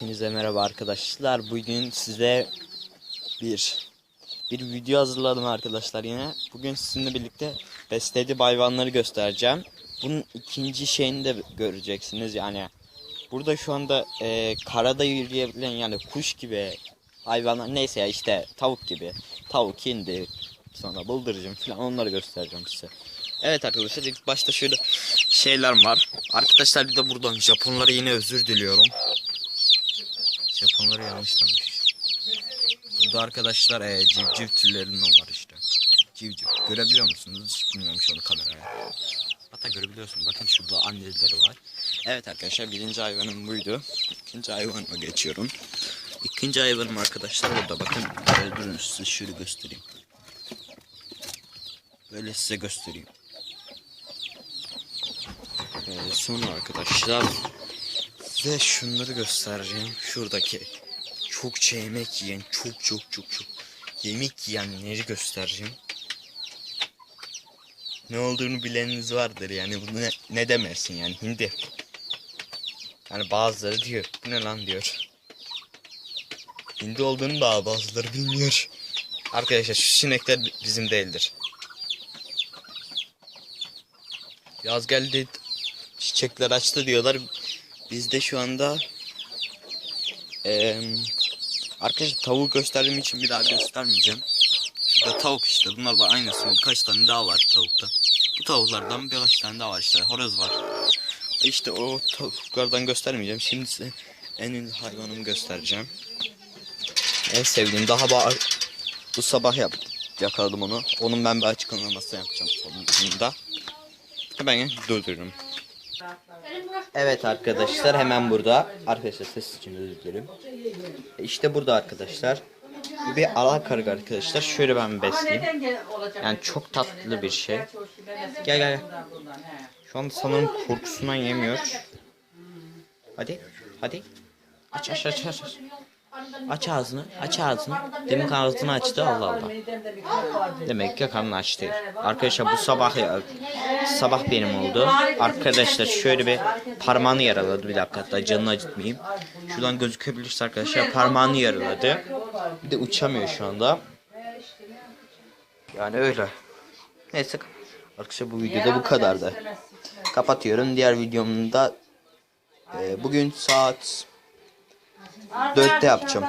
Hepinize merhaba arkadaşlar. Bugün size bir bir video hazırladım arkadaşlar yine. Bugün sizinle birlikte beslediğim hayvanları göstereceğim. Bunun ikinci şeyini de göreceksiniz yani. Burada şu anda e, karada yürüyebilen yani kuş gibi hayvanlar neyse ya işte tavuk gibi. Tavuk, hindi, sonra bıldırcın falan onları göstereceğim size. Evet arkadaşlar ilk başta şöyle şeyler var. Arkadaşlar bir de buradan Japonlara yine özür diliyorum. Japonları yanlış tanımış. Burada arkadaşlar e, civciv türlerinden var işte. Civciv. Görebiliyor musunuz? Hiç bilmiyorum şu an kameraya. Hatta görebiliyorsunuz. Bakın şurada anneleri var. Evet arkadaşlar birinci hayvanım buydu. İkinci hayvanıma geçiyorum. İkinci hayvanım arkadaşlar orada. Bakın böyle durun size şöyle göstereyim. Böyle size göstereyim. Ee, sonra arkadaşlar Size şunları göstereceğim. Şuradaki çok yemek yiyen, çok çok çok çok yemek yiyenleri göstereceğim. Ne olduğunu bileniniz vardır yani bunu ne, ne demesin yani hindi. Yani bazıları diyor bu ne lan diyor. Hindi olduğunu da bazıları bilmiyor. Arkadaşlar şu sinekler bizim değildir. Yaz geldi çiçekler açtı diyorlar. Bizde şu anda eee arkadaşlar tavuk gösterdiğim için bir daha göstermeyeceğim. Şurada tavuk işte. Bunlar da aynısı. Birkaç tane daha var tavukta. Bu tavuklardan birkaç tane daha var işte. Horoz var. İşte o tavuklardan göstermeyeceğim. Şimdi size en ünlü hayvanımı göstereceğim. En sevdiğim daha bu sabah yap yakaladım onu. Onun ben bir açıklamasını yapacağım sonunda. Hemen durdururum. Evet arkadaşlar hemen burada. Arkadaşlar ses için özür dilerim. İşte burada arkadaşlar. Bu bir alakarga arkadaşlar. Şöyle ben besleyeyim. Yani çok tatlı bir şey. Gel gel. Şu an sanırım korkusundan yemiyor. Hadi. Hadi. Aç aç aç aç. Aç ağzını. Aç ağzını. Demin ağzını açtı Allah Allah. Demek ki karnını açtı. Arkadaşlar bu sabah ya, sabah benim oldu. Arkadaşlar şöyle bir parmağını yaraladı. Bir dakika hatta canını acıtmayayım. Şuradan gözükebilirse arkadaşlar parmağını yaraladı. Bir de uçamıyor şu anda. Yani öyle. Neyse arkadaşlar bu videoda bu kadardı. Kapatıyorum. Diğer videomda e, bugün saat 4'te yapacağım.